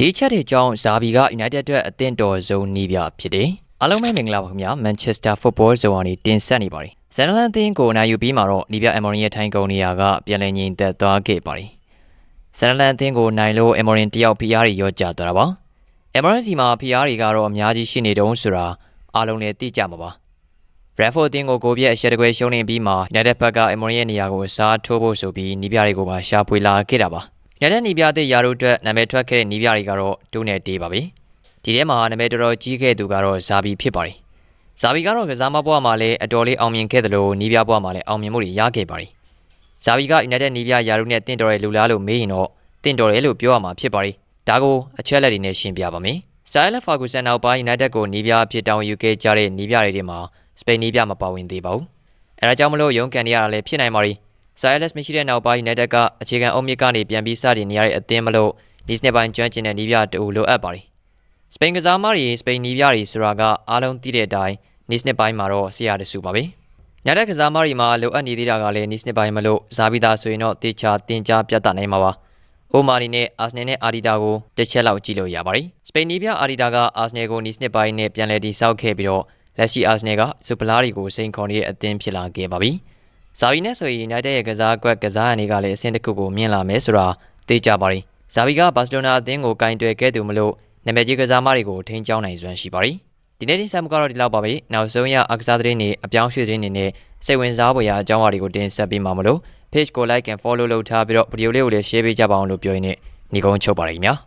ဒီချက်တွေကြောင့်ဇာဘီက United အတွက်အသင့်တော်ဆုံးနီးပြဖြစ်တယ်။အားလုံးပဲမင်္ဂလာပါခင်ဗျာ Manchester Football Zone ကနေတင်ဆက်နေပါတယ်။ဇန်နလန်အသင်းကိုနိုင်ယူပြီးမှတော့နီးပြ Emorin ရဲ့ထိုင်ကုန်နေရာကပြန်လည်ငြိမ်သက်သွားခဲ့ပါတယ်။ဇန်နလန်အသင်းကိုနိုင်လို့ Emorin တယောက် PR တွေရောကြသွားတာပါ။ Emorin စီမှာ PR တွေကတော့အများကြီးရှိနေတုံးဆိုတာအားလုံးလည်းသိကြမှာပါ။ Bradford အသင်းကိုကိုပြည့်အရှက်တကွဲရှုံးနေပြီးမှ United ဘက်က Emorin ရဲ့နေရာကိုစားထိုးဖို့ဆိုပြီးနီးပြတွေကိုပါရှာဖွေလာခဲ့တာပါ။ United နီးပြတဲ့ယာတို့အတွက်နာမည်ထွက်ခဲ့တဲ့နီးပြတွေကတော့ဒုနဲ့တေးပါပဲ။ဒီထဲမှာနာမည်တော်တော်ကြီးခဲ့သူကတော့ဇာဘီဖြစ်ပါတယ်။ဇာဘီကတော့ကစားမဘွားမှာလည်းအတော်လေးအောင်မြင်ခဲ့တယ်လို့နီးပြဘွားမှာလည်းအောင်မြင်မှုတွေရခဲ့ပါတယ်။ဇာဘီက United နီးပြယာတို့နဲ့တင့်တော်တဲ့လူလားလို့မေးရင်တော့တင့်တော်တယ်လို့ပြောရမှာဖြစ်ပါတယ်။ဒါကိုအချက်လက်တွေနဲ့ရှင်းပြပါမယ်။ဇာယလက်ဖာဂူဆန်နောက်ပိုင်း United ကိုနီးပြဖြစ်တောင်းယူခဲ့ကြတဲ့နီးပြတွေထဲမှာစပိန်နီးပြမပါဝင်သေးပါဘူး။အဲဒါကြောင့်မလို့ရုံးကန်နေရတာလည်းဖြစ်နိုင်ပါ ರಿ ။ ဇာယလက်မရှိတဲ့နောက်ပိုင်း United ကအခြေခံအုံမြစ်ကနေပြန်ပြီးစတင်နေရတဲ့အသင်းမလို့ဒီစနစ်ပိုင်းကျွမ်းကျင်တဲ့နီးပြတူလိုအပ်ပါတယ်။စပိန်ကစားမတွေစပိန်နီးပြတွေဆိုတာကအားလုံးသိတဲ့အတိုင်းနီးစနစ်ပိုင်းမှာတော့ဆရာတစုပါပဲ။ညတဲ့ကစားမတွေမှာလိုအပ်နေသေးတာကလည်းနီးစနစ်ပိုင်းမလို့ဇာဘီတာဆိုရင်တော့တေချာတင်ကြားပြသနိုင်မှာပါ။အိုမာနီနဲ့အာဆနယ်နဲ့အာဒီတာကိုတစ်ချက်လောက်ကြည့်လို့ရပါတယ်။စပိန်နီးပြအာဒီတာကအာဆနယ်ကိုနီးစနစ်ပိုင်းနဲ့ပြန်လည်တည်ဆောက်ခဲ့ပြီးတော့လက်ရှိအာဆနယ်ကစူပလာတွေကိုစိန်ခေါ်နေတဲ့အသင်းဖြစ်လာခဲ့ပါပြီ။ ဇာဘီနဲ့ဆိုရင် United ရဲ့ကစားကွက်ကစားရနေကလည်းအဆင့်တစ်ခုကိုမြင်လာမယ်ဆိုတာသိကြပါရီ။ဇာဘီကဘာစီလိုနာအသင်းကိုကင်တွယ်ခဲ့သူမလို့နာမည်ကြီးကစားမတွေကိုထိန်းကျောင်းနိုင်စွမ်းရှိပါရီ။ဒီနေ့တင်ဆက်မှုကတော့ဒီလောက်ပါပဲ။နောက်ဆုံးရအကစားသတင်းတွေအပြောင်းရွှေ့သတင်းတွေနဲ့စိတ်ဝင်စားဖွယ်ရာအကြောင်းအရာတွေကိုတင်ဆက်ပေးမှာမလို့ page ကို like and follow လုပ်ထားပြီးတော့ဗီဒီယိုလေးကိုလည်း share ပေးကြပါအောင်လို့ပြောရင်းနဲ့ညီကုန်းချုပ်ပါရခင်ဗျာ။